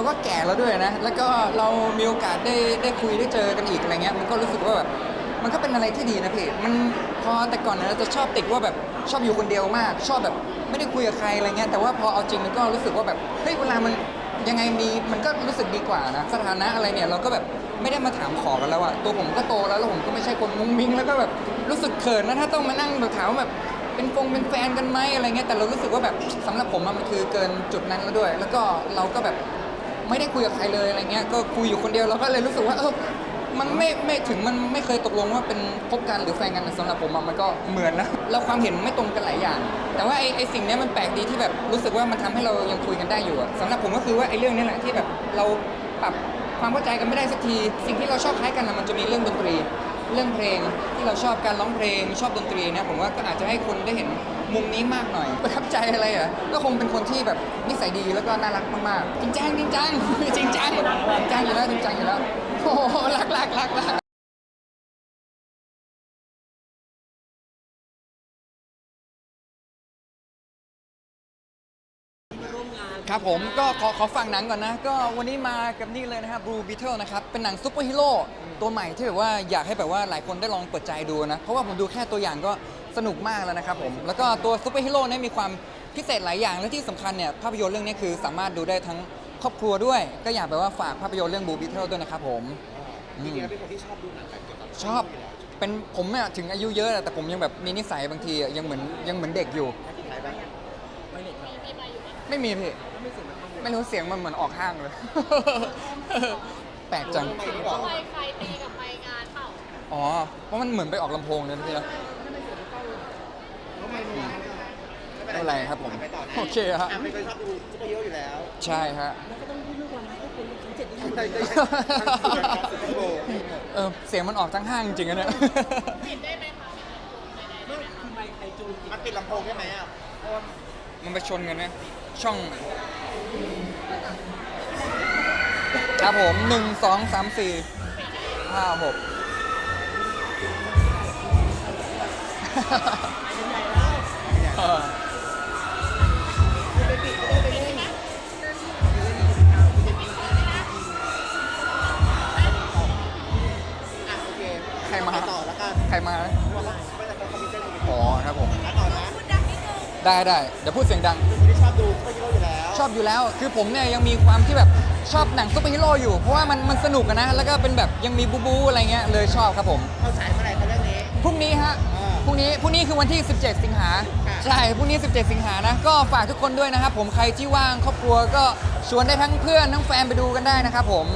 เราก็แก่แล้วด้วยนะ แล้วก็เรามีโอกาสได้ได้คุยได้เจอกันอีกอะไรเงี้ย มันก็รู้สึกว่าแบบมันก็เป็นอะไรที่ดีนะพี่ มันพอแต่ก่อนเนยเราจะชอบติดว่าแบบชอบอยู่คนเดียวมาก ชอบแบบไม่ได้คุยกับใครอะไรเงี้ย แต่ว่าพอเอาจริงมันก็รู้สึกว่าแบบเฮ้ยเวลามันยังไงมีมันก็รู้สึกดีกว่านะ สถานะอะไรเนี่ยเราก็แบบไม่ได้มาถามขอกันแล้วอะตัวผมก็โตแล้วแล้วผมก็ไม่ใช่คนมุ้งมิ้งแล้วก็แบบรู้สึกเขินนะถ้าต้องมานั่งแบบถามว่าแบบเป็นฟงเป็นแฟนกันไหมอะไรเงี้ยแต่เรารู้สึกว่าแบบสำหรับผมมันคือเกินจุดนั้นแล้วด้วย แล้วก็เราก็แบบ ไม่ได้คุยกับใครเลยอะไรเงี้ยก็คุยอยู่คนเดียวเราก็เลยรู้สึกว่าเออมันไม่ไม่ถึงมันไม่เคยตกลงว่าเป็นคบกันหรือแฟนกันสำหรับผมอะมันก็เหมือนนะแล้วความเห็นไม่ตรงกันหลายอย่าง แต่ว่าไอ้ไอ้สิ่งเนี้ยมันแปลกดีที่แบบรู้สึกว่ามันทำให้เรายังคุยกันได้อยู่อะสำหรับผมก็คือว่าไอ้เรื่องนี้แหละที่แบบเราปรับความเข้าใจกันไม่ได้สักที สิ่งที่เราชอบคล้ายกันนะมันจะมีเรื่องดนตรี เรื่องเพลงที่เราชอบการร้องเพลงชอบดนตรีเนี่ยผมว่าก็อาจจะให้คนได้เห็น มุมนี้มากหน่อย ประทับใจอะไรอะก็คงเป็นคนที่แบบนิสัยดีแล้วก็น่ารักมากๆจริงจังจริงจังจริงจังจริงจังอยู่แล้วจริงจังอยู่แล้วโอ้โหรักรักรักรักครับผมก็ขอขอฟังหนังก่อนนะ ก็วันนี้มากับนี่เลยนะครับ Blue Beetle นะครับ เป็นหนังซูเปอร์ฮีโร่ตัวใหม่ที่แบบว่าอยากให้แบบว่าหลายคนได้ลองเปิดใจดูนะ เพราะว่าผมดูแค่ตัวอย่างก็ สนุกมากแล้วนะครับผม แล้วก็ตัวซูเปอร์ฮีโร่เนี่ยมีความพิเศษหลายอย่าง และที่สำคัญเนี่ยภาพยนตร์เรื่องนี้คือสามารถดูได้ทั้งครอบครัวด้วย ก็อยากแบบว่าฝากภาพยนตร์เรื่อง Blue Beetle ด้วยนะครับผม จริงๆแล้วเป็นคนที่ชอบดูหนังแบบเกี่ยวกับชอบ เป็นผมเนี่ยถึงอายุเยอะแต่ผมยังแบบมีนิสัยบางทีอะยังเหมือนยังเหมือนเด็กอยู่ให้ที่ไหนบ้างไม่มีพี่ ไม่รู้เสียงมันเหมือนออกห้างเลย แปลกจังทำไมที่บอกไมใครตีกับไมงานเปล่า อ๋อ เพราะมันเหมือนไปออกลำโพงเลยนะพี่นะ ทำไมดู ไม่เป็นไรครับผมไปต่อนะโอเคฮะอ่ไม่เคยชอบดูซุปเปอร์ฮีโร่อยู่แล้วใช่ฮะเคยเคยทั้งเสียงทั้งซุปเปอร์ฮีโร่เออเสียงมันออกทั้งห้างจริงๆนะเนี่ยปิดได้ไหมคะปิดลำโพงใดๆได้ไหมคะมันปิดลำโพงใช่ไหมอะเพราะว่ามันไปชนกันนะช่องครับผมหนึ่งสองสามสี่ห้าหกเออ ใครมาเพราะว่าไม่ได้คอมพิวเตอร์มีอ๋อครับผมแล้วต่อนะได้ได้เดี๋ยวพูดเสียงดังเป็นคนที่ชอบดูซุปเปอร์ฮีโร่อยู่แล้วชอบอยู่แล้ว คือผมเนี่ยยังมีความที่แบบชอบหนังซูเปอร์ฮีโร่อยู่ เพราะว่ามันมันสนุกอะนะ แล้วก็เป็นแบบยังมีบูบูอะไรเงี้ยเลยชอบครับผม เขาฉายเมื่อไหร่เขาเรื่องนี้ พรุ่งนี้ฮะ อ่าพรุ่งนี้ พรุ่งนี้คือวันที่ 17 สิงหา ค่ะ ใช่ พรุ่งนี้ 17 สิงหานะ ก็ฝากทุกคนด้วยนะครับผม ใครที่ว่างครอบครัวก็ชวนได้ทั้งเพื่อนทั้งแฟนไปดูกันได้นะครับผม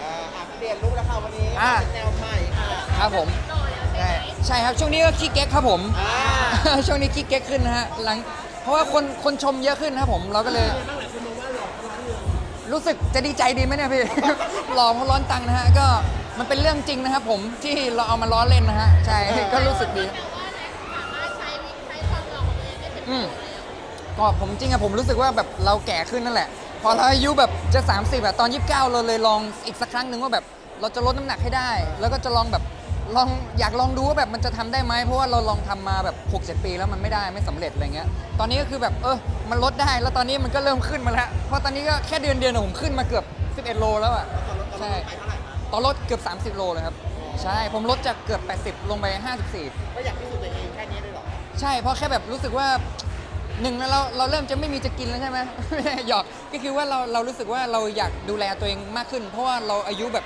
อ่าอะเปลี่ยนลุคแล้วค่ะวันนี้อ่า เป็นแนวใหม่ค่ะครับผมหล่อแล้ว ใช่ใช่ไหมใช่ครับช่วงนี้ก็ขี้เก๊กครับผม อ่า ช่วงนี้ขี้เก๊กขึ้นนะฮะหลังเพราะว่าคนคนชมเยอะขึ้นนะครับผมเราก็เลยรู้สึกจะดีใจดีไหมเนี่ยพี่ หล่อเพราะร้อนตังค์นะฮะก็มันเป็นเรื่องจริงนะครับผมที่เราเอามาล้อเล่นนะฮะใช่ ก็รู้สึกดีแต่ว่าแน็กสามารถใช้วิใช้ความหล่อของตัวเองได้เป็นประโยชน์แล้วก็ผมจริงอะผมรู้สึกว่าแบบเราแก่ขึ้นนั่นแหละ พอเราอายุแบบจะ 30อะตอน 29 เราเลยลองอีกสักครั้งหนึ่งว่าแบบเราจะลดน้ำหนักให้ได้ แล้วก็จะลองแบบ ลองอยากลองดูว่าแบบมันจะทำได้ไหมเพราะว่าเราลองทำมาแบบ6 7ปีแล้วมันไม่ได้ไม่สำเร็จอะไรเงี้ยตอนนี้ก็คือแบบเออมันลดได้แล้วตอนนี้มันก็เริ่มขึ้นมาแล้วเพราะตอนนี้ก็แค่เดือนเดียวเนี่ยผมขึ้นมาเกือบ 11 โลแล้วอะใช่ไปเท่าไหร่คะตอนลดเกือบ 30 โลเลยครับใช่ผมลดจากเกือบ 80 ลงไป 54 ก็อยากพิสูจน์ตัวเองแค่นี้เลยเหรอใช่เพราะแค่แบบรู้สึกว่าหนึ่งแล้วเราเราเริ่มจะไม่มีจะกินแล้วใช่ไหมหยอกก็คือว่าเราเรารู้สึกว่าเราอยากดูแลตัวเองมากขึ้น เพราะว่าเราอายุแบบ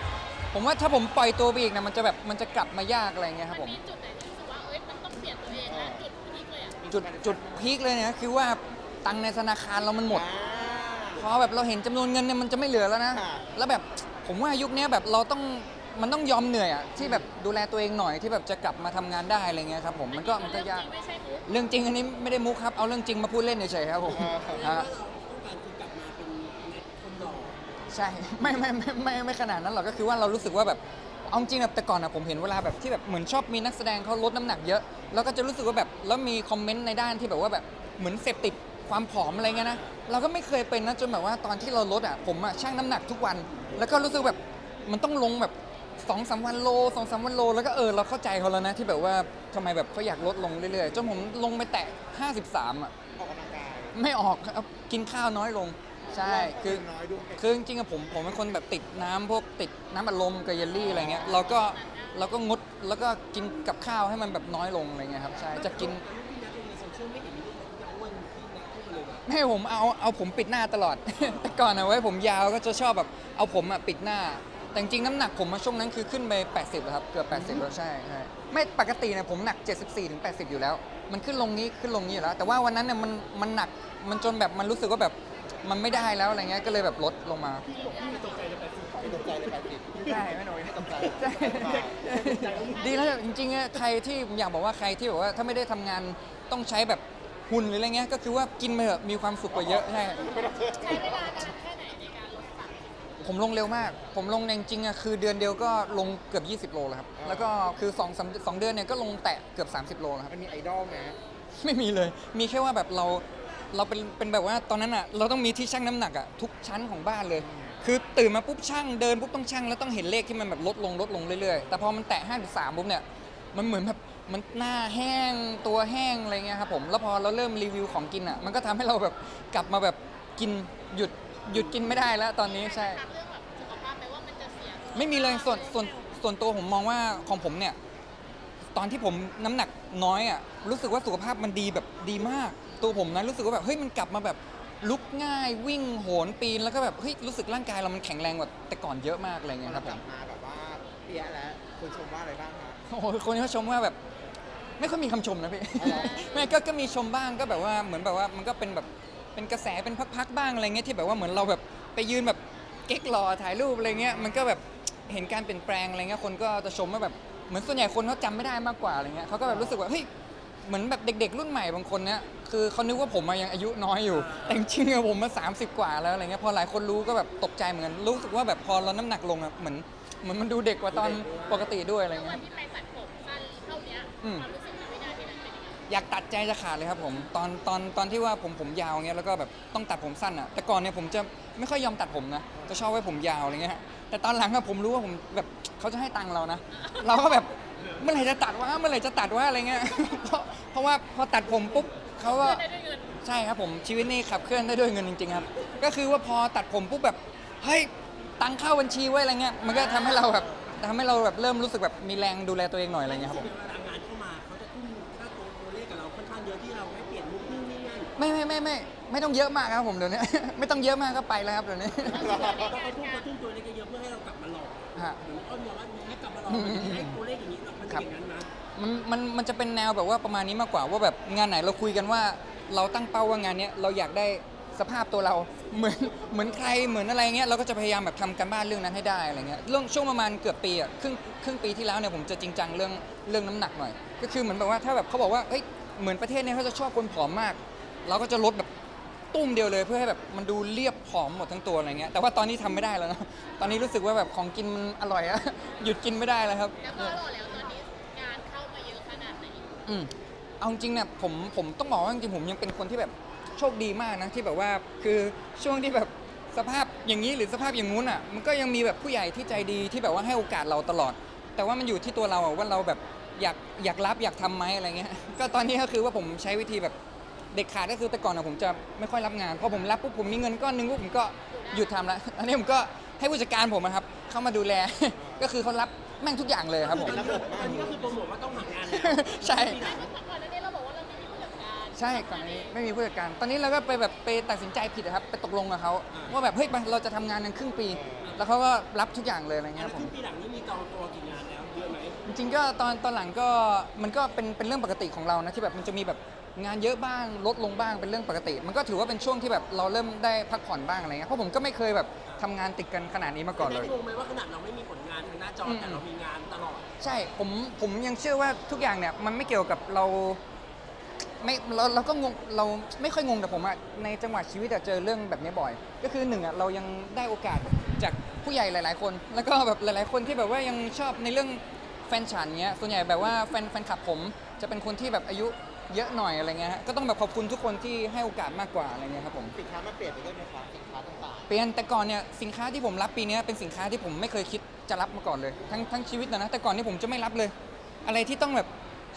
ผมว่าถ้าผมปล่อยตัวไปอีกนะมันจะแบบมันจะกลับมายากอะไรเงี้ยครับมัผนมมีจุดไหนที่รู้สึกว่า เอ้ย มันต้องเปลี่ยนตัวเองแล้วจุดพีคเลยอะจุดจุดพีคเลยเนี่ยคือว่าตังค์ในธนาคารเรามันหมด อ่า พอแบบเราเห็นจำนวนเงินเนี่ยมันจะไม่เหลือแล้วนะ ค่ะ แล้วแบบผมว่ายุคเนี้ยแบบเราต้องมันต้องยอมเหนื่อยอะที่แบบดูแลตัวเองหน่อยที่แบบจะกลับมาทำงานได้อะไรเงี้ยครับผมมันก็มันก็ยาก ไม่ใช่มุก เรื่องจริงอันนี้ไม่ได้มุกครับ เอาเรื่องจริงมาพูดเล่นเฉยๆครับผมฮะ ใช่ไม่ไม่ไม่ไม่ไม่ขนาดนั้นหรอกก็คือว่าเรารู้สึกว่าแบบเอาจริงแบบแต่ก่อนอะผมเห็นเวลาแบบที่แบบเหมือนชอบมีนักแสดงเขาลดน้ำหนักเยอะแล้วก็จะรู้สึกว่าแบบแล้วมีคอมเมนต์ในด้านที่แบบว่าแบบเหมือนเสพติดความผอมอะไรเงี้ยนะเราก็ไม่เคยเป็นนะจนแบบว่าตอนที่เราลดอะผมอะชั่งน้ำหนักทุกวัน แล้วก็รู้สึกแบบมันต้องลงแบบสองสามวันโลสองสามวันโล แล้วก็เออเราเข้าใจเขาแล้วนะที่แบบว่าทำไมแบบเขาอยากลดลงเรื่อยๆจนผมลงไปแตะ53อะออกกำลังกายไม่ออกครับกินข้าวน้อยลง ใช่ คือน้อยด้วยคือจริงๆอะผมผมเป็นคนแบบติดน้ำพวกติดน้ำอัดลมกับเยลลี่อะไรเงี้ยเราก็เราก็งดแล้วก็กินกับข้าวให้มันแบบน้อยลงอะไรเงี้ยครับใช่จะกินพี่นัทในโซเชียลไม่เห็นมีรูปนัทอ้วนพี่นัทขึ้นมาเลยว่ะไม่ให้ผมเอาเอาผมปิดหน้าตลอด แต่ก่อนอะไว้ผมยาวก็จะชอบแบบเอาผมอะปิดหน้า แต่จริงๆน้ำหนักผมอะช่วงนั้นคือขึ้นไป 80แล้วครับเกือบ80แล้วใช่ใช่ไม่ปกติเนี่ยผมหนัก 74ถึง80 อยู่แล้ว มันขึ้นลงนี้ขึ้นลงนี้อยู่แล้ว แต่ว่าวันนั้นเนี่ยมันมันหนักมันจนแบบมันรู้สึกว่าแบบ มันไม่ได้แล้วอะไรเงี้ยก็เลยแบบลดลงมา ไม่ตกใจเลยแปดสิบไม่ตกใจเลยแปดสิบใช่ไม่หน่อยไม่ตกใจใช่ดีแล้วจริงๆอะใครที่ผมอยากบอกว่าใครที่แบบว่าถ้าไม่ได้ทำงานต้องใช้แบบหุ่นหรืออะไรเงี้ยก็คือว่ากินไปเถอะมีความสุขกว่าเยอะใช่ ใช้เวลานานแค่ไหนในการลดสามสิบผมลงเร็วมาก ผมลงในจริงๆอะคือเดือนเดียวก็ลงเกือบ 20 โลแล้วครับ แล้วก็คือ2องสามสองเดือนเนี่ยก็ลงแตะเกือบ 30 โลแล้วครับ มันมีไอดอลไหมไม่มีเลย มีแค่ว่าแบบเรา เราเป็นเป็นแบบว่าตอนนั้นอะเราต้องมีที่ชั่งน้ำหนักอะทุกชั้นของบ้านเลย คือตื่นมาปุ๊บชั่งเดินปุ๊บต้องชั่งแล้วต้องเห็นเลขที่มันแบบลดลงลดลงเรื่อยๆ แต่พอมันแตะ5 3ปุ๊บเนี่ยมันเหมือนแบบมันหน้าแห้งตัวแห้งอะไรเงี้ยครับผมแล้วพอเราเริ่มรีวิวของกินอะมันก็ทำให้เราแบบกลับมาแบบกินหยุดหยุดกินไม่ได้แล้วตอนนี้ใช่ถามเรื่องแบบสุขภาพไหมว่ามันจะเสียสุขภาพไม่มีเลยส่วนส่วนส่วนตัวผมมองว่าของผมเนี่ย ตอนที่ผมน้ำหนักน้อยอะรู้สึกว่าสุขภาพมันดีแบบดีมาก ตัวผมนะรู้สึกว่าแบบเฮ้ยมันกลับมาแบบลุกง่ายวิ่งโหนปีนแล้วก็แบบเฮ้ยรู้สึกร่างกายเรามันแข็งแรงกว่าแต่ก่อนเยอะมากอะไรเงี้ยครับกผลัม บมาแบบว่าเปี้ยแล้วคนชมว่าอะไรบ้างคะ โอ้โหคนเขาชมว่าแบบ ไม่ค่อยมีคำชมนะพี่ อ๋อเหรอไม่ก็ก็มีชมบ้างก็แบบว่าเหมือนแบบว่ามันก็เป็นแบบเป็นกระแสเป็นพักๆบ้างอะไรเงี้ยที่แบบว่าเหมือนเราแบบไปยืนแบบเก๊กหล่อถ่ายรูปอะไรเงี้ยมันก็แบบเห็นการเปลี่ยนแปลงอะไรเงี้ยคนก็จะชมว่าแบบเหมือนส่วนใหญ่คนเขาจำไม่ได้มากกว่าอะไรเงี้ยเขาก็แบบรู้สึกว่าเฮ้ยเหมือนแบบเด็ก ๆ รุ่นใหม่บางคนเนี่ย คือเขานึกว่าผมอะยังอายุน้อยอยู่ แต่จริงๆอะผมมา 30 กว่าแล้วอะไรเงี้ยพอหลายคนรู้ก็แบบตกใจเหมือนกันรู้สึกว่าแบบพอเราน้ำหนักลงอะเหมือนเหมือนมันดูเด็กกว่าตอนปกติด้วยอะไรแล้ววัเงี้นย ที่ไปตัดผมสั้นเท่าเนี้ยอืม ความรู้สึกในวินาทีนั้นเป็นยังไงอยากตัดใจจะขาดเลยครับผมตอนตอนตอนที่ว่าผมผมยาวเงี้ยแล้วก็แบบต้องตัดผมสั้นอะแต่ก่อนเนี่ยผมจะไม่ค่อยยอมตัดผมนะจะชอบไว้ผมยาวอะไรเงี้ยแต่ตอนหลังอะผมรู้ว่าผมแบบเขาจะให้ตังค์เรานะ เราก็แบบเมื่อไหร่จะตัดวะเมื่อไหร่จะตัดวะอะไรเงี้ยเพราะเพราะว่าพอตัดผมปุ๊บ เขาก็ได้ด้วยเงินใช่ครับผมชีวิตนี่ขับเคลื่อนได้ด้วยเงินจริงๆครับ ก็คือว่าพอตัดผมปุ๊บแบบเฮ้ยตังค์เข้าบัญชีไว้อะไรเงี้ยมันก็ทำให้เราแบบทำให้เราแบบเริ่มรู้สึกแบบมีแรงดูแลตัวเองหน่อยอะไรเงี้ยครับผม เวลางานเข้ามาเขาจะทุ่มค่าตัวตัวเลขกับเราค่อนข้างเยอะที่เราให้เปลี่ยนมุกนู่นนี่นั่นไม่ไม่ไม่ไม่ไม่ต้องเยอะมากครับผมเดี๋ยวนี้ ไม่ต้องเยอะมากก็ไปแล้วครับเดี๋ยวนี้เพราะเขาทุ่มเขาทุ่มตัวเลขเยอะเพื่อให้เรากลับมาหล่อฮะ เหมือนอ้อนบอกว่าให้กลับมาหล่อมันให้ตัวเลขอย่างนี้มันเป็นอย่างนั้นนะ มันมันมันจะเป็นแนวแบบว่าประมาณนี้มากกว่าว่าแบบงานไหนเราคุยกันว่า เราตั้งเป้าว่างานเนี้ยเราอยากได้สภาพตัวเราเหมือนเหมือนใครเหมือนอะไรเงี้ยเราก็จะพยายามแบบทำกันบ้านเรื่องนั้นให้ได้อะไรเงี้ยเรื่องช่วงประมาณเกือบปีอะครึ่งครึ่งปีที่แล้วเนี่ยผมจะจริงจังเรื่องเรื่องน้ำหนักหน่อย ก็คือเหมือนแบบว่าถ้าแบบเขาบอกว่าเอ้ยเหมือนประเทศเนี้ยเขาจะชอบคนผอมมาก เราก็จะลดแบบตุ้มเดียวเลยเพื่อให้แบบมันดูเรียบผอมหมดทั้งตัวอะไรเงี้ยแต่ว่าตอนนี้ทำไม่ได้แล้วนะตอนนี้รู้สึกว่าแบบของกินมันอร่อยอะหยุดกินไม่ได้แล้วครับ แล้วพอหล่อแล้ว อืมเอาจริงๆเนี่ยผมผมต้องบอกว่าจริงๆผมยังเป็นคนที่แบบโชคดีมากนะที่แบบว่าคือช่วงที่แบบสภาพอย่างนี้หรือสภาพอย่างงู้นอะมันก็ยังมีแบบผู้ใหญ่ที่ใจดีที่แบบว่าให้โอกาสเราตลอด แต่ว่ามันอยู่ที่ตัวเราอะว่าเราแบบอยากอยากรับอยากทำไหมอะไรเงี้ย ก็ตอนนี้ก็คือว่าผมใช้วิธีแบบเด็กขาดก็คือแต่ก่อนอะผมจะไม่ค่อยรับงานพอผมรับปุ๊บผมมีเงินก้อนหนึงปุ๊บผมก็หยุดทำล้วอันนี้ผมก็ให้ผู้จัดการผมอะครับเข้ามาดูแล ก็คือเขารับ แม่งทุกอย่างเลยครับผม ระบบอันนี้ก็คือโปรโมทว่าต้องหางานแล้วใช่ไม่เมื่อก่อนหน้านี้เราบอกว่าเราไม่มีผู้จัดการใช่ก่อนนี้ไม่มีผู้จัดการ ตอนนี้เราก็ไปแบบไปตัดสินใจผิดอะครับ ไปตกลงกับเขาว่าแบบเฮ้ยไปเราจะทำงานกันครึ่งปี แล้วเขาก็รับทุกอย่างเลยอะไรเงี้ยครับคผรึ่ม งปีหลังนี้มีจองตัวกี่งานแล้วเยอะไหมจริงๆก็ตอนตอนหลังก็มันก็เป็นเป็นเรื่องปกติของเรานะที่แบบมันจะมีแบบงานเยอะบ้างลดลงบ้างเป็นเรื่องปกติ มันก็ถือว่าเป็นช่วงที่แบบเราเริ่มได้พักผ่อนบ้างอะไรเงี้ยเพราะผมก็ไม่เคยแบบ ทำงานติดกันขนาดนี้มาก่อนเลย งงไหมว่าขนาดเราไม่มีผลงานทางหน้าจอแต่เรามีงานตลอด ใช่ผมผมยังเชื่อว่าทุกอย่างเนี่ยมันไม่เกี่ยวกับเราไม่เราเราก็งงเราไม่ค่อยงงแต่ผมอะในจังหวะชีวิตอะเจอเรื่องแบบนี้บ่อย ก็คือหนึ่งอะเรายังได้โอกาสจากผู้ใหญ่หลาย ๆ คน แล้วก็แบบหลาย ๆ คนที่แบบว่ายังชอบในเรื่องแฟนฉันเงี้ยส่วนใหญ่แบบว่าแฟนแฟนคลับผมจะเป็นคนที่แบบอายุเยอะหน่อยอะไรเงี้ยฮะก็ต้องแบบขอบคุณทุกคนที่ให้โอกาสมากกว่าอะไรเงี้ยครับผม สินค้ามาเปลี่ยนไปด้วยไหมครับสินค้า ต่างเปลี่ยนแต่ก่อนเนี่ยสินค้าที่ผมรับปีเนี้ยเป็นสินค้าที่ผมไม่เคยคิดจะรับมาก่อนเลย ทั้งทั้งชีวิตนะนะแต่ก่อนนี่ผมจะไม่รับเลย อะไรที่ต้องแบบ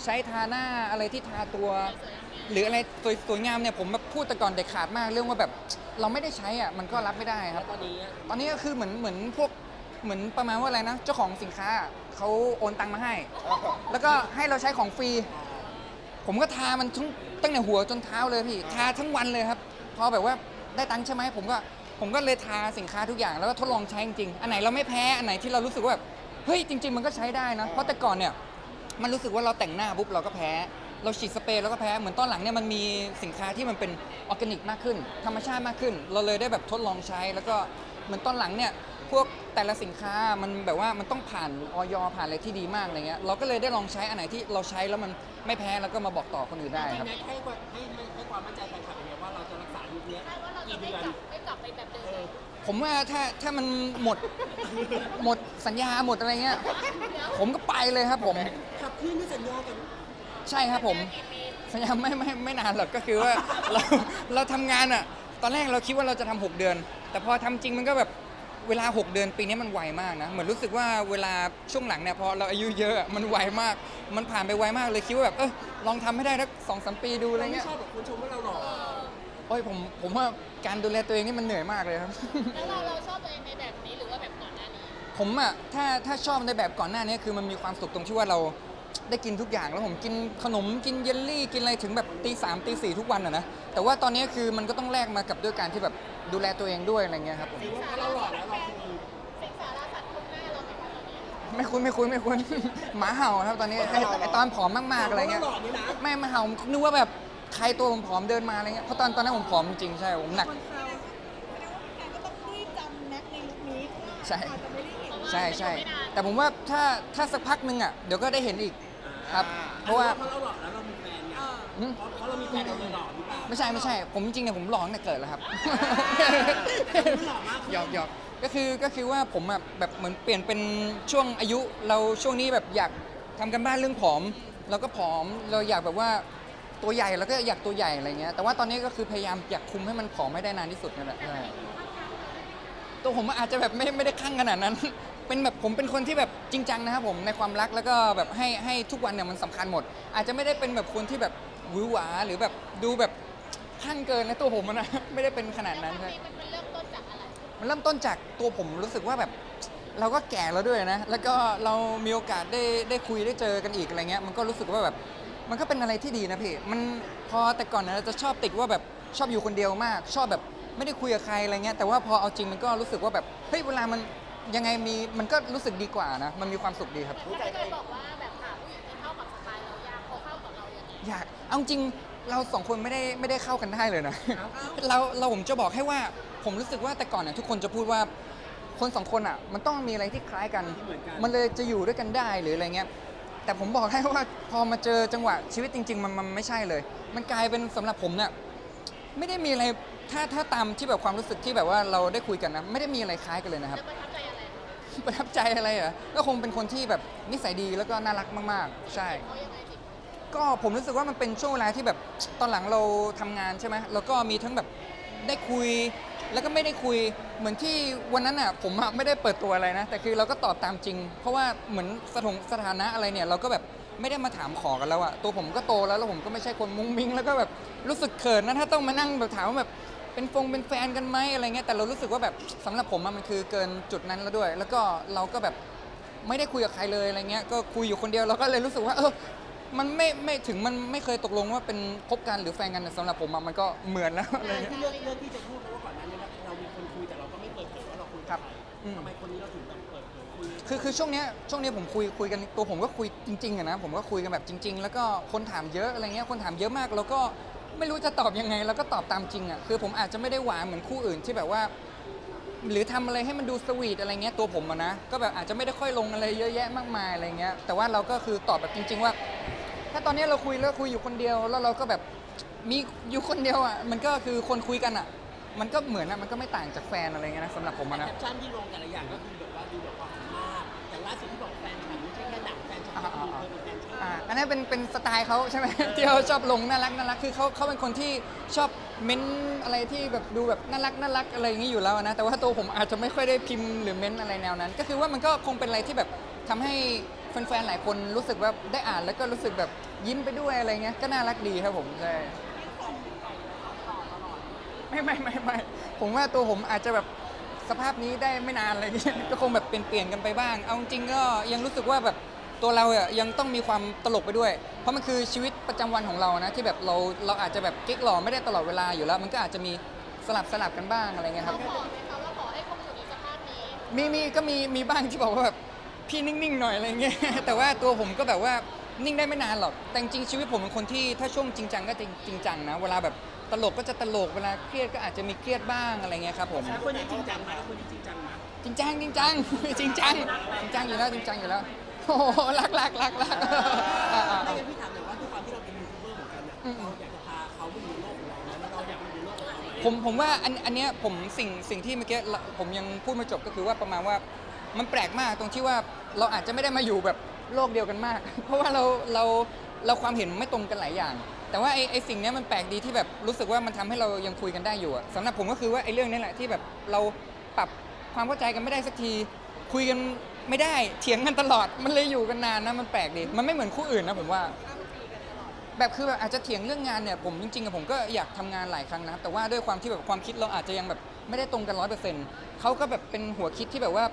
ใช้ทาหน้าอะไรที่ทาตัวสวยๆอย่างเงี้ยหรืออะไรสวยสวยงามเนี่ยผมแบบพูดแต่ก่อนเด็กขาดมากเรื่องว่าแบบเราไม่ได้ใช้อะมันก็รับไม่ได้คแล้รับ วตอนนี้อะตอนนี้ก็คือเหมือนเหมือนพวกเหมือนประมาณว่าอะไรนะเจ้าของสินค้าเขาโอนตังมาให้ แล้วก็ให้เราใช้ของฟรี ผมก็ทามันทั้งตั้งแต่หัวจนเท้าเลยพี่ ทาทั้งวันเลยครับ พอแบบว่า ได้ตังค์ใช่ไหมผมก็ผมก็เลยทาสินค้าทุกอย่างแล้วก็ทดลองใช้จริงๆอันไหนเราไม่แพ้อันไหนที่เรารู้สึกว่าแบบเฮ้ยจริง ๆ มันก็ใช้ได้นะเพราะแต่ก่อนเนี่ยมันรู้สึกว่าเราแต่งหน้าปุ๊บเราก็แพ้ เราฉีดสเปรย์เราก็แพ้เหมือนตอนหลังเนี่ยมันมีสินค้าที่มันเป็นออร์แกนิกมากขึ้น ธรรมชาติมากขึ้น เราเลยได้แบบทดลองใช้ แล้วก็เหมือนตอนหลังเนี่ยพวกแต่ละสินค้ามันแบบว่ามันต้องผ่านออยผ่านอะไรที่ดีมากอะไรเงี้ยเราก็เลยได้ลองใช้อันไหนที่เราใช้แล้วมันไม่แพ้แล้วก็มาบอกต่อคนอื่นได้จริครับ ๆนะให้ความให้ให้ให้ความมั่นใจแฟนคลับ แบบเดิเออมผมว่าถ้าถ้ามันหมด หมดสัญญาหมดอะไรเงี้ย ผมก็ไปเลยครับผม ขับเคลื่อนด้วยสัญญากันใช่ครับผมกี่ปีสัญญาไม่ไม่ไม่นานหรอกก็คือว่า เราเราทำงานอะ ตอนแรกเราคิดว่าเราจะทำหกเดือน แต่พอทำจริงมันก็แบบเวลา 6 เดือนปีนี้มันไวมากนะ เหมือนรู้สึกว่าเวลาช่วงหลังเนี่ยพอเราอายุเยอะอะมันไวมาก มันผ่านไปไวมากเลยคิดว่าแบบเออลองทำให้ได้สักสองสามปีดูอะไรเราไม่เงี้ย ชอบแบบคนชมว่าเราหล่อโอ้ยผมผมว่าการดูแลตัวเองนี่มันเหนื่อยมากเลยครับ แล้วเราเราชอบตัวเองในแบบนี้หรือว่าแบบก่อนหน้านี้ผมอะถ้าถ้าชอบในแบบก่อนหน้านี้คือมันมีความสุขตรงที่ว่าเราได้กินทุกอย่างแล้วผมกินขนมกินเยลลี่กินอะไรถึงแบบตีสามตีสี่ทุกวันอะนะแต่ว่าตอนนี้คือมันก็ต้องแลกมากับด้วยการที่แบบดูแลตัวเองด้วยอะไรเงี้ยครับผมจริงว่าเราหล่อแล้วเราคือสิงสารสัตว์คุ้นหน้าเราไหมคะตอนนี้ไม่คุ้นไม่คุ้นไม่คุ้น หมาเห่าครับตอนนี้ไอ้ไอตอนผอมมากๆอะไรเงี้ยเราหล่อนี่นะไม่มาเห่านึกว่าแบบ ใครตัวผมผอมเดินมาอะไรเงี้ยเพราะตอนตอนนั้นผมผอมจริงๆใช่ผมหนัก คนแซวแสดงว่าแฟนก็ต้องรีบจำแน็กในลุคนี้เพราะว่าใช่ อาจจะไม่ได้เห็นใช่ใช่แต่ผมว่าถ้าถ้าสักพักนึงอะเดี๋ยวก็ได้เห็นอีกครับเพราะว่า เพราะเราหล่อแล้วเรามีแฟนไงอืม เพราะเพราะเรามีแฟนเราเลยหล่อหรือเปล่าไม่ใช่ไม่ใช่ ผมจริงๆเนี่ยผมหลอนแต่เกิดแล้วครับ แต่ไม่หล่อมากหยอกหยอกก็คือก็คือว่าผมอะแบบเหมือนเปลี่ยนเป็นช่วงอายุ เราช่วงนี้แบบอยากทำกันบ้านเรื่องผอม เราก็ผอมเราอยากแบบว่า ตัวใหญ่แล้วก็อยากตัวใหญ่อะไรเงี้ยแต่ว่าตอนนี้ก็คือพยายามอยากคุมให้มันผอมไม่ได้นานที่สุดนั่นแหละใช่ตัวผมอาจจะแบบไม่ไม่ได้คลั่งขนาดนั้น เป็นแบบผมเป็นคนที่แบบจริงจังนะครับผมในความรักแล้วก็แบบให้ให้ทุกวันเนี่ยมันสำคัญหมด อาจจะไม่ได้เป็นแบบคนที่แบบหวือหวาหรือแบบดูแบบคลั่งเกินในตัวผมอะนะไม่ได้เป็นขนาดแล้วนั้นครั้งใช่นี้มันเป็นเริ่มต้นจากอะไร มันเริ่มต้นจากตัวผมรู้สึกว่าแบบเราก็แก่แล้วด้วยนะ แล้วก็เรามีโอกาสได้ได้คุยได้เจอกันอีกอะไรเงี้ย มันก็รู้สึกว่าแบบ มันก็เป็นอะไรที่ดีนะพี่ มันพอแต่ก่อนนะเราจะชอบติดว่าแบบชอบอยู่คนเดียวมาก ชอบแบบไม่ได้คุยกับใครอะไรเงี้ย แต่ว่าพอเอาจริงมันก็รู้สึกว่าแบบเฮ้ยเวลามันยังไงมีมันก็รู้สึกดีกว่านะ มันมีความสุขดีครับแต่พี่เคยบอกว่าแบบหาผู้หญิงที่เข้ากับสไตล์เรายากเขาเข้ากับเรายังไงอยากเอาจริงเราสองคนไม่ได้ไม่ได้เข้ากันได้เลยนะ เราเราผมจะบอกให้ว่าผมรู้สึกว่าแต่ก่อนเนี่ยทุกคนจะพูดว่าคนสองคนอะมันต้องมีอะไรที่คล้ายกันที่เหมือนกันมันเลยจะอยู่ด้วยกันได้หรืออะไรเงี้ย แต่ผมบอกให้ว่าพอมาเจอจังหวะชีวิตจริง ๆ มันมันไม่ใช่เลย มันกลายเป็นสำหรับผมเนี่ยไม่ได้มีอะไรถ้าถ้าตามที่แบบความรู้สึกที่แบบว่าเราได้คุยกันนะไม่ได้มีอะไรคล้ายกันเลยนะครับแล้วประทับใจอะไรประทับใจอะไรเหรอก็คงเป็นคนที่แบบนิสัยดีแล้วก็น่ารักมากๆ ใช่เขายังไงสิก็ผมรู้สึกว่ามันเป็นช่วงเวลาที่แบบตอนหลังเราทำงานใช่ไหมแล้วก็มีทั้งแบบได้คุย แล้วก็ไม่ได้คุยเหมือนที่วันนั้นอะผมอะไม่ได้เปิดตัวอะไรนะ แต่คือเราก็ตอบตามจริง เพราะว่าเหมือนสถงสถานะอะไรเนี่ยเราก็แบบไม่ได้มาถามขอกันแล้วอะตัวผมก็โตแล้วแล้วผมก็ไม่ใช่คนมุ้งมิ้งแล้วก็แบบรู้สึกเขินนะถ้าต้องมานั่งแบบถามว่าแบบเป็นฟงเป็นแฟนกันไหมอะไรเงี้ยแต่เรารู้สึกว่าแบบสำหรับผมอะมันคือเกินจุดนั้นแล้วด้วย แล้วก็เราก็แบบไม่ได้คุยกับใครเลยอะไรเงี้ยก็คุยอยู่คนเดียวเราก็เลยรู้สึกว่าเออมันไม่ไม่ถึงมันไม่เคยตกลงว่าเป็นคบกันหรือแฟนกันแต่สำหรับผมอะมันก็เหมือนแล้วอะไรเงี้ย ที่เลือกเลือกที่จะพูดเพราะว่า ทำไมคนนี้เราถึงต้องเปิดเผยคุยคือคือช่วงเนี้ยช่วงเนี้ยผมคุยคุยกันตัวผมก็คุยจริงๆอะนะผมก็คุยกันแบบจริง ๆ แล้วก็คนถามเยอะอะไรเงี้ยคนถามเยอะมาก แล้วก็ไม่รู้จะตอบยังไง แล้วก็ตอบตามจริงอะคือผมอาจจะไม่ได้หวานเหมือนคู่อื่นที่แบบว่า หรือทำอะไรให้มันดูสวีทอะไรเงี้ยตัวผมอะนะก็แบบอาจจะไม่ได้ค่อยลงอะไรเยอะแยะมากมายอะไรเงี้ยแต่ว่าเราก็คือตอบแบบจริง ๆ ว่า ถ้าตอนนี้เราคุยแล้วคุยอยู่คนเดียวแล้วเราก็แบบมีอยู่คนเดียวอะมันก็คือคนคุยกันอะ มันก็เหมือนอะมันก็ไม่ต่างจากแฟนอะไรเงี้ยนะสำหรับผมอะแคนะปชั่นที่ลงแต่ละอย่างก็คือแบบว่าดูแบบว่าหอมมากแต่ล่าสุดที่บอกแฟนฉันไม่ใช่แค่หนังแฟนฉันก็คือเธอเป็นแฟนฉันอ่าอันนั้นเป็นเป็นสไตล์เขาใช่ไหม ที่เขาชอบลงน่ารักน่ารักคือเขาเขาเป็นคนที่ชอบเม้นอะไรที่แบบดูแบบน่ารักน่ารักอะไรอย่างนี้อยู่แล้วนะแต่ว่าตัวผมอาจจะไม่ค่อยได้พิมพ์หรือเม้นอะไรแนวนั้น ก็คือว่ามันก็คงเป็นอะไรที่แบบทำให้แฟนๆหลายคนรู้สึกว่าได้อ่านแล้วก็รู้สึกแบบยิ้มไปด้วยอะไรเงี้ยก็น่ารักดีครับผมใช่ ไม่ไม่ไม่ไม่ผมว่าตัวผมอาจจะแบบสภาพนี้ได้ไม่นานอะไรเงี้ยก็คงแบบเปลี่ยนเปลี่ยนกันไปบ้าง เอาจริงๆก็ยังรู้สึกว่าแบบตัวเราอะยังต้องมีความตลกไปด้วย เพราะมันคือชีวิตประจำวันของเรานะที่แบบเราเราอาจจะแบบกิ๊กหล่อไม่ได้ตลอดเวลาอยู่แล้ว มันก็อาจจะมีสลับสลับกันบ้างอะไรเงี้ยครับเขาขอไหมคะว่าขอให้คงอยู่ในสภาพนี้มีมีก็มีมีบ้างที่บอกว่าแบบพี่นิ่งๆหน่อยอะไรเงี้ยแต่ว่าตัวผมก็แบบว่า นิ่งได้ไม่นานหรอก แต่จริงๆชีวิตผมเป็นคนที่ถ้าช่วงจริงจังก็จริงจริงจังนะ เวลาแบบตลกก็จะตลก เวลาเครียดก็อาจจะมีเครียดบ้างอะไรเงี้ยครับผม แล้วคนนี้จริงจังไหมแล้วคนนี้จริงจังไหมจริงจังจริงจัง จริงจังจริงจังอยู่แล้วจริงจังอยู่แล้ว โอ้โหรักรักรักรักอ่าอ่าไม่อ่า งั้นพี่ถามหน่อยว่าด้วยความที่เราเป็นยูทูบเบอร์เหมือนกันเนี่ยอืม เราอยากจะพาเขาไปดูโลกของเรานะแล้วเราอยากไปดูโลกของเราไหมผมผมว่าอันอันเนี้ยผมสิ่งสิ่งที่เมื่อกี้เราผมยังพูดไม่จบก็คือว่าประมาณว่ามันแปลกมากตรงที่ว่าเราอาจจะไม่ได้มาอยู่แบบ โลกเดียวกันมาก เพราะว่าเราเราเราความเห็นไม่ตรงกันหลายอย่าง แต่ว่าไอ้ไอ้สิ่งเนี้ยมันแปลกดีที่แบบรู้สึกว่ามันทำให้เรายังคุยกันได้อยู่อะสำหรับผมก็คือว่าไอ้เรื่องนี้แหละที่แบบเราปรับความเข้าใจกันไม่ได้สักที คุยกันไม่ได้เถียงกันตลอดมันเลยอยู่กันนานนะมันแปลกดีมันไม่เหมือนคู่อื่นนะผมว่า แบบคือแบบอาจจะเถียงเรื่องงานเนี่ยผมจริงๆกับผมก็อยากทำงานหลายครั้งนะครับแต่ว่าด้วยความที่แบบความคิดเราอาจจะยังแบบไม่ได้ตรงกันร้อยเปอร์เซ็นต์เขาก็แบบเป็นหัวคิดที่แบบว่า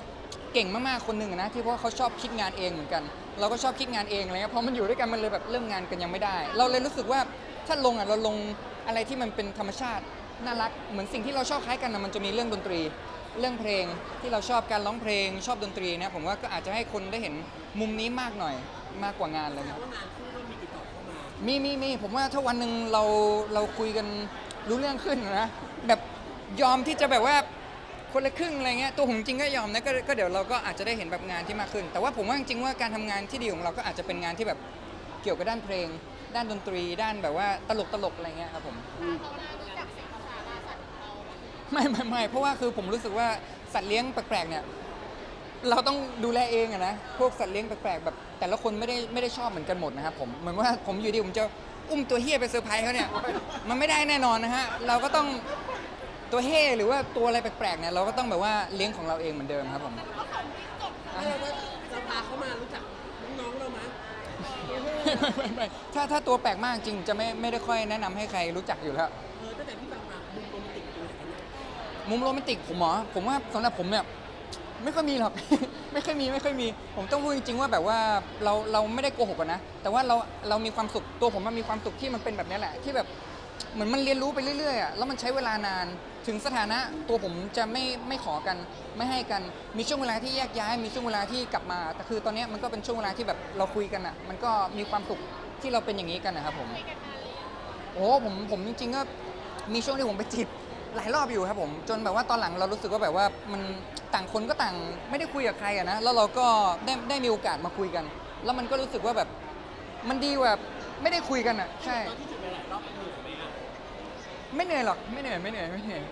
เก่งมากๆคนหนึ่งนะที่เพราะเขาชอบคิดงานเองเหมือนกัน เราก็ชอบคิดงานเองอะไรเงี้ยพอมันอยู่ด้วยกันมันเลยแบบเริ่มงานกันยังไม่ได้ เราเลยรู้สึกว่าถ้าลงอะเราลงอะไรที่มันเป็นธรรมชาติน่ารักเหมือนสิ่งที่เราชอบคล้ายกันนะมันจะมีเรื่องดนตรี เรื่องเพลงที่เราชอบการร้องเพลง ชอบดนตรีเนะผมว่าก็อาจจะให้คนได้เห็นมุมนี้มากหน่อยมากกว่างานอะไรเงี้ย ว่างานคู่ก็มีติดต่อเข้ามามีมีมีผมว่าถ้าวันหนึ่งเราเราคุยกันรู้เรื่องขึ้นนะแบบยอมที่จะแบบว่า คนละครึ่งอะไรเงี้ยตัวผมจริงก็ยอมนะก็ก็เดี๋ยวเราก็อาจจะได้เห็นแบบงานที่มากขึ้น แต่ว่าผมว่าจริงๆว่าการทำงานที่ดีของเราก็อาจจะเป็นงานที่แบบเกี่ยวกับด้านเพลง ด้านดนตรี ด้านแบบว่าตลกตลกอะไรเงี้ยครับผมเขามารู้จักสิ่งภาษาราสัตว์ของเราไม่ไม่ไม่เพราะว่าคือผมรู้สึกว่าสัตว์เลี้ยงแปลกๆเนี่ยเราต้องดูแลเองอะนะพวกสัตว์เลี้ยงแปลกๆแบบแต่ละคนไม่ได้ไม่ได้ชอบเหมือนกันหมดนะครับผมเหมือนว่าผมอยู่ดีผมจะอุ้มตัวเฮียไปเซอร์ไพรส์เขาเนี่ยมันไม่ได้แน่นอนนะฮะเราก็ต้อง ตัวเฮหรือว่าตัวอะไรแปลกๆเนี่ยเราก็ต้องแบบว่าเลี้ยงของเราเองเหมือนเดิมครับผมเออว่าเราพาเขามารู้จักน้องๆเราไหมไม่ไม่ไม่ถ้าถ้าตัวแปลกมากจริงจะไม่ไม่ได้ค่อยแนะนำให้ใครรู้จักอยู่แล้ว เออตั้งแต่พี่ฟังมามุมโรแมนติกเป็นยังไงกันเนี่ยมุมโรแมนติกผมเหรอผมว่าสำหรับผมเนี่ยไม่ค่อยมีหรอก ไม่ค่อยมีไม่ค่อยมี ผมต้องพูดจริงๆว่าแบบว่าเราเราไม่ได้โกหกกันนะ แต่ว่าเราเรามีความสุขตัวผมมันมีความสุขที่มันเป็นแบบนี้แหละ ที่แบบเหมือนมันเรียนรู้ไปเรื่อยๆอะแล้วมันใช้เวลานาน ถึงสถานะตัวผมจะไม่ไม่ขอกันไม่ให้กันมีช่วงเวลาที่แยกย้าย มีช่วงเวลาที่กลับมาแต่คือตอนเนี้ยมันก็เป็นช่วงเวลาที่แบบเราคุยกันอะ มันก็มีความสุขที่เราเป็นอย่างนี้กันนะครับผม คุยกันนานเลยอะโอ้ผมผมจริงๆก็มีช่วงที่ผมไปจีบหลายรอบอยู่ครับผม จนแบบว่าตอนหลังเรารู้สึกว่าแบบว่ามันต่างคนก็ต่างไม่ได้คุยกับใครอะนะแล้วเราก็ได้ได้มีโอกาสมาคุยกัน แล้วมันก็รู้สึกว่าแบบมันดีกว่าไม่ได้คุยกันอะใช่ ตอนที่จุด ไม่เหนื่อยหรอกไม่เหนื่อยไม่เหนื่อยไม่เหนื่อย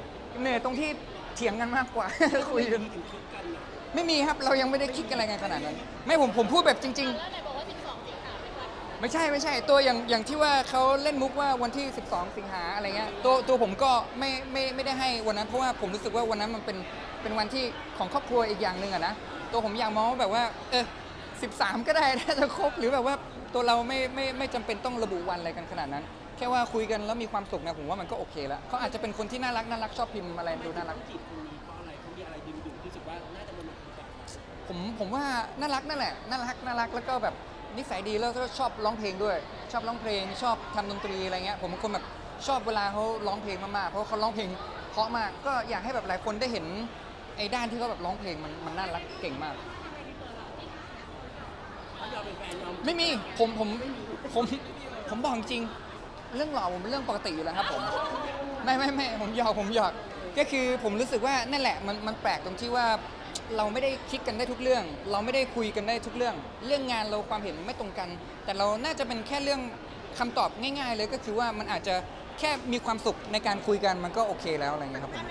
เหนื่อยตรงที่เถียงกันมากกว่า คุยกันถึงคิดกันอะไม่มีครับเรายังไม่ได้คิดกันอะไรกันขนาดนั้น ไม่ผมผมพูดแบบจริง ๆ แล้วไหนบอกว่า 12สิงหาเป็นวันไม่ใช่ไม่ใช่ตัวอย่างอย่างที่ว่าเขาเล่นมุกว่าวันที่ 12 สิงหาอะไรเงี้ยตัวตัวผมก็ไม่ไม่ไม่ได้ให้วันนั้นเพราะว่าผมรู้สึกว่าวันนั้นมันเป็นเป็นวันที่ของครอบครัวอีกอย่างหนึ่งอะนะตัวผมอยากมองว่าแบบว่าเออ13 ก็ได้ถ้าจะครบหรือแบบว่าตัวเราไม่ไม่ไม่จำเป็นต้องระบุวันอะไรกันขนาดนั้น แค่ว่าคุยกันแล้วมีความสุขนะผมว่ามันก็โอเคแล้วเขาอาจจะเป็นคนที่น่ารักน่ารักชอบพิมพ์อะไรดูน่ารัก จีบคนนี้เพราะอะไรเขามีอะไรดึงดูดที่รู้สึกว่าน่าจะเป็นแบบนี้แบบผมผมว่าน่ารักนั่นแหละน่ารักน่ารักแล้วก็แบบนิสัยดีแล้วก็ชอบร้องเพลงด้วย ชอบร้องเพลง ชอบทำดนตรีอะไรเงี้ยผมเป็นคนแบบชอบเวลาเขาร้องเพลงมากๆเพราะเขาร้องเพลงเพราะมากก็อยากให้แบบหลายคนได้เห็นไอ้ด้านที่เขาแบบร้องเพลงมันมันน่ารักเก่งมากถ้าเราเป็นแฟนเราไม่มีผมผมผมผมบอกจริง เรื่องหล่อผมเป็นเรื่องปกติอยู่แล้วครับผม ไม่ไม่ไม่ผมหยอกผมหยอก ก็คือผมรู้สึกว่านั่นแหละมันมันแปลกตรงที่ว่าเราไม่ได้คิดกันได้ทุกเรื่อง เราไม่ได้คุยกันได้ทุกเรื่อง เรื่องงานเราความเห็นไม่ตรงกัน แต่เราน่าจะเป็นแค่เรื่องคำตอบง่าย ๆ เลยก็คือว่ามันอาจจะแค่มีความสุขในการคุยกันมันก็โอเคแล้วอะไรเงี้ยครับผม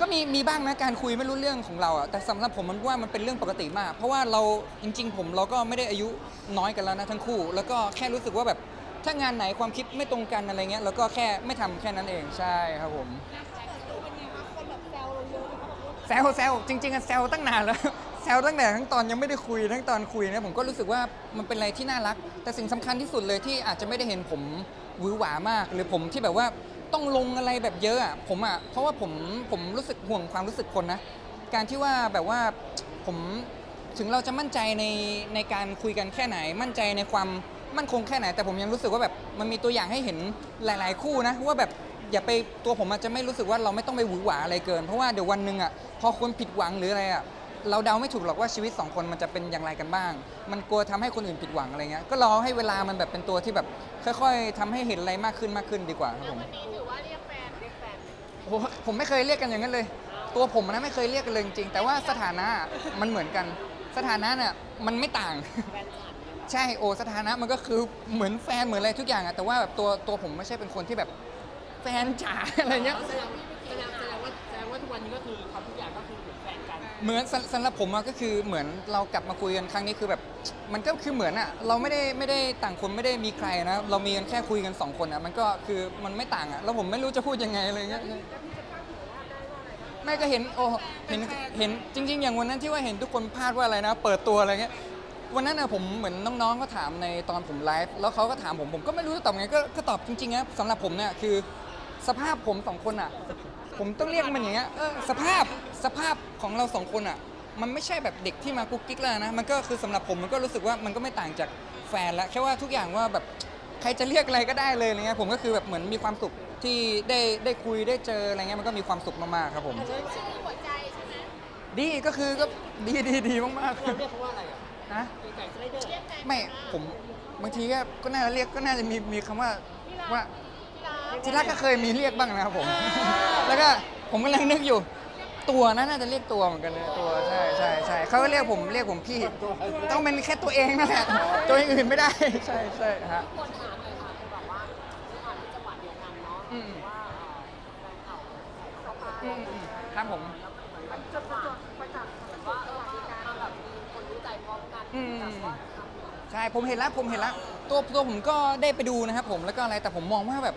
ก็มีมีบ้างนะการคุยไม่รู้เรื่องของเราอะแต่สำหรับผมมันว่ามันเป็นเรื่องปกติมาก เพราะว่าเราจริง ๆ ผมเราก็ไม่ได้อายุน้อยกันแล้วนะทั้งคู่ แล้วก็แค่รู้สึกว่าแบบ ถ้างานไหนความคิดไม่ตรงกันอะไรเงี้ยเราก็แค่ไม่ทำแค่นั้นเองใช่ครับผมเปิดตัวเป็นไงคะคนแบบแซวเราเยอะเลยเขาบอกว่าแซวแซวจริงๆอะแซวตั้งนานแล้วแแซวตั้งแต่ทั้งตอนยังไม่ได้คุยทั้งตอนคุยนะผมก็รู้สึกว่ามันเป็นอะไรที่น่ารัก แต่สิ่งสำคัญที่สุดเลยที่อาจจะไม่ได้เห็นผมหวือหวามาก หรือผมที่แบบว่าต้องลงอะไรแบบเยอะอะผมอะเพราะว่าผมผมรู้สึกห่วงความรู้สึกคนนะ การที่ว่าแบบว่าผมถึงเราจะมั่นใจในในการคุยกันแค่ไหน มั่นใจในความ มั่นคงแค่ไหน แต่ผมยังรู้สึกว่าแบบมันมีตัวอย่างให้เห็นหลาย ๆ คู่นะว่าแบบอย่าไปตัวผมอาจจะไม่รู้สึกว่าเราไม่ต้องไปหวือหวาอะไรเกิน เพราะว่าเดี๋ยววันหนึ่งอะพอคนผิดหวังหรืออะไรอะเราเดาไม่ถูกหรอกว่าชีวิตสองคนมันจะเป็นอย่างไรกันบ้าง มันกลัวทำให้คนอื่นผิดหวังอะไรเงี้ย ก็รอให้เวลามันแบบเป็นตัวที่แบบค่อยๆทำให้เห็นอะไรมากขึ้นมากขึ้นดีกว่าครับแล้วผมวันนี้ถือว่าเรียกแฟนเรียกแฟนโอ้โหผมไม่เคยเรียกกันอย่างนั้นเลย ตัวผมนะไม่เคยเรียกกันเลยจริงๆแต่ว่าสถานะมันเหมือนกัน สถานะเนี่ยมันไม่ต่าง ใช่โอสถานะมันก็คือเหมือนแฟนเหมือนอะไรทุกอย่างอะแต่ว่าแบบตัวตัวผมไม่ใช่เป็นคนที่แบบแฟนจ๋า อะไรเงี้ย แสดงแสดงแสดงว่าแสดงว่าทุกวันนี้ก็คือทำทุกอย่างก็คือเหมือนแฟนกัน เหมือนสำสำหรับผมอะก็คือเหมือนเรากลับมาคุยกันครั้งนี้คือแบบ มันก็คือเหมือนอะเราไม่ได้ไม่ได้ต่างคนไม่ได้มีใครนะเรามีกันแค่คุยกันสองคนอะมันก็คือมันไม่ต่างอะแล้วผมไม่รู้จะพูดยังไงอะไรเงี้ยแม่ก็เห็นโอ้เห็นเห็นจริง ๆ อย่างวันนั้นที่ว่าเห็นทุกคนพลาดว่าอะไรนะ เปิดตัวอะไรเงี้ย วันนั้นนะผมเหมือนน้องๆก็ถามในตอนผมไลฟ์แล้วเขาก็ถามผมผมก็ไม่รู้จะตอบไงก็ก็ตอบจริงๆนะสำหรับผมเนี่ยคือสภาพผมสองคนอะ ผมต้องเรียกมันอย่างเงี้ยเออสภาพสภาพของเราสองคนอะ มันไม่ใช่แบบเด็กที่มากุ๊กกิ๊กแล้วนะ มันก็คือสำหรับผมมันก็รู้สึกว่ามันก็ไม่ต่างจากแฟนแล้วแค่ว่าทุกอย่างว่าแบบใครจะเรียกอะไรก็ได้เลยอะไรเงี้ยผมก็คือแบบเหมือนมีความสุขที่ได้ได้คุยได้เจออะไรเงี้ยมันก็มีความสุขมากๆครับผม ชื่อหัวใจใช่ไหม ดีก็คือก็ดีดีดีมากเราเรียกเขาว่าอะไรอะ ๆนะไก่สไลเดอร์เรียกไงไม่ผมบางทีก็ก็น่าจะเรียกก็น่าจะมีมีคำว่าว่าที่รักทีแรกก็เคยมีเรียกบ้างนะครับผม แล้วก็ผมกำลังนึกอยู่ ตัวนะน่าจะเรียกตัวเหมือนกันเลยตัวใช่ใช่ใช่เขาก็เรียกผมเรียกผมพี่ ต้องเป็นแค่ตัวเองนั่นแหละตัวอื่นไม่ได้ ใช่ใช่ฮะ คนถา ผมเห็นแล้วผมเห็นแล้วตัวตัวผมก็ได้ไปดูนะครับผมแล้วก็อะไรแต่ผมมองว่าแบบ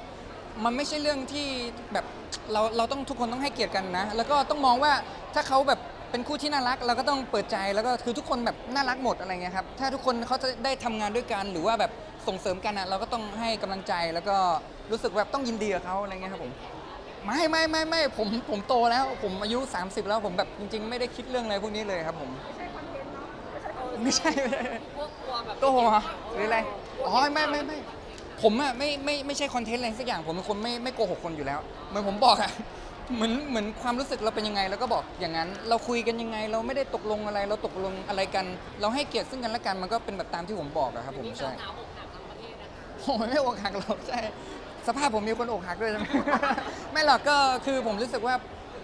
มันไม่ใช่เรื่องที่แบบเราเราต้องทุกคนต้องให้เกียรติกันนะ แล้วก็ต้องมองว่าถ้าเขาแบบเป็นคู่ที่น่ารัก เราก็ต้องเปิดใจแล้วก็คือทุกคนแบบน่ารักหมดอะไรเงี้ยครับถ้าทุกคนเขาจะได้ทำงานด้วยกัน หรือว่าแบบส่งเสริมกันอะเราก็ต้องให้กำลังใจแล้วก็รู้สึกแบบต้องยินดีกับเขาอะไรเงี้ยครับผม ไม่ไม่ไม่ไม่ผมผมโตแล้ว ผมอายุ 30 แล้วผมแบบจริง ๆ ไม่ได้คิดเรื่องอะไรพวกนี้เลยครับผม ไม่ใช่ไม่ใช่พวกกลัวแบบโกหกเหรอหรืออะไรอ๋อไม่ไม่ไม่ผมอะไม่ไม่ไม่ใช่คอนเทนต์อะไรสักอย่างผมเป็นคนไม่ไม่โกหกคนอยู่แล้ว เหมือนผมบอกอะเหมือนเหมือนความรู้สึกเราเป็นยังไงเราก็บอกอย่างนั้น เราคุยกันยังไง เราไม่ได้ตกลงอะไร เราตกลงอะไรกัน เราให้เกียรติซึ่งกันและกันมันก็เป็นแบบตามที่ผมบอกอะครับผมมีใช่สาวๆอกหักทั้งประเทศนะคะโอ้ยไม่อกหักหรอกใช่ สภาพผมมีคนอกหักด้วยใช่ไหม ไม่หรอกก็คือผมรู้สึกว่า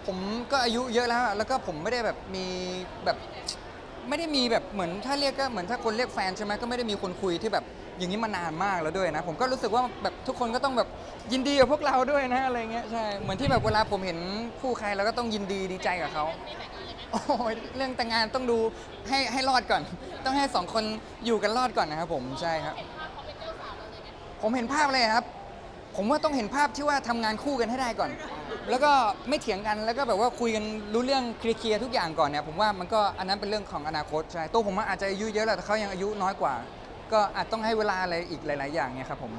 ผมก็อายุเยอะแล้วอะแล้วก็ผมไม่ได้แบบมีแบบ ไม่ได้มีแบบเหมือนถ้าเรียกก็เหมือนถ้าคนเรียกแฟนใช่ไหมก็ไม่ได้มีคนคุยที่แบบอย่างนี้มานานมากแล้วด้วยนะ ผมก็รู้สึกว่าแบบทุกคนก็ต้องแบบยินดีกับพวกเราด้วยนะอะไรเงี้ยใช่เหมือนที่แบบเวลาผมเห็นคู่ใครเราก็ต้องยินดีดีใจกับเขาเลยไหมโอ้ยเรื่องแต่งงานต้องดูให้ให้รอดก่อน ต้องให้สองคนอยู่กันรอดก่อนนะครับผมใช่ครับ ผมเห็นภาพเลยครับ ผมว่าต้องเห็นภาพที่ว่าทำงานคู่กันให้ได้ก่อน แล้วก็ไม่เถียงกันแล้วก็แบบว่าคุยกันรู้เรื่องเคลียร์ๆทุกอย่างก่อนเนี่ยผมว่ามันก็อันนั้นเป็นเรื่องของอนาคตใช่ตัวผมอาจจะอายุเยอะแหละแต่เขายังอายุน้อยกว่า ก็อาจต้องให้เวลาอะไรอีกหลาย ๆ อย่างเนี่ยครับผม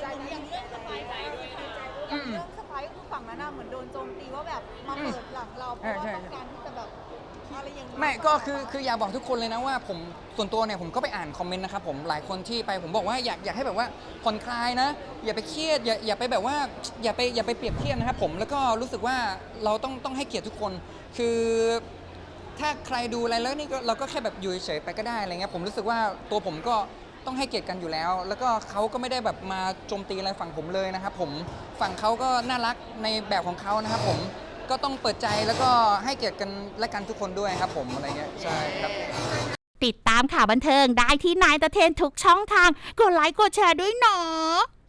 ใจเรื่องสไปซ์ดีใจด้วยนะเรื่องสไปซ์ก็คือฝั่งนั้นน่ะเหมือนโดนโจมตีว่าแบบมาเปิดหลังเราเพราะว่าต้องการที่จะแบบ อะไรอย่างนี้ไม่ก็คือคืออยากบอกทุกคนเลยนะว่าผมส่วนตัวเนี่ยผมก็ไปอ่านคอมเมนต์นะครับผมหลายคนที่ไปผมบอกว่าอยากอยากให้แบบว่าผ่อนคลายนะ อย่าไปเครียดอย่าอย่าไปแบบว่าอย่าไปอย่าไปเปรียบเทียบนะครับผมแล้วก็รู้สึกว่าเราต้องต้องให้เกียรติทุกคน คือ ถ้าใครดูอะไรแล้วนี่ก็เราก็แค่แบบอยู่เฉยๆไปก็ได้อะไรเงี้ยผมรู้สึกว่าตัวผมก็ต้องให้เกียรติกันอยู่แล้ว แล้วก็เขาก็ไม่ได้แบบมาโจมตีอะไรฝั่งผมเลยนะครับผมฝั่งเขาก็น่ารักในแบบของเขานะครับผม ก็ต้องเปิดใจแล้วก็ให้เกียรติกันและกันทุกคนด้วยครับผมอะไรเงี้ยใช่ครับติดตามข่าวบันเทิงได้ที่นายตะเทนทุกช่องทาง กดไลค์กดแชร์ด้วยเนาะ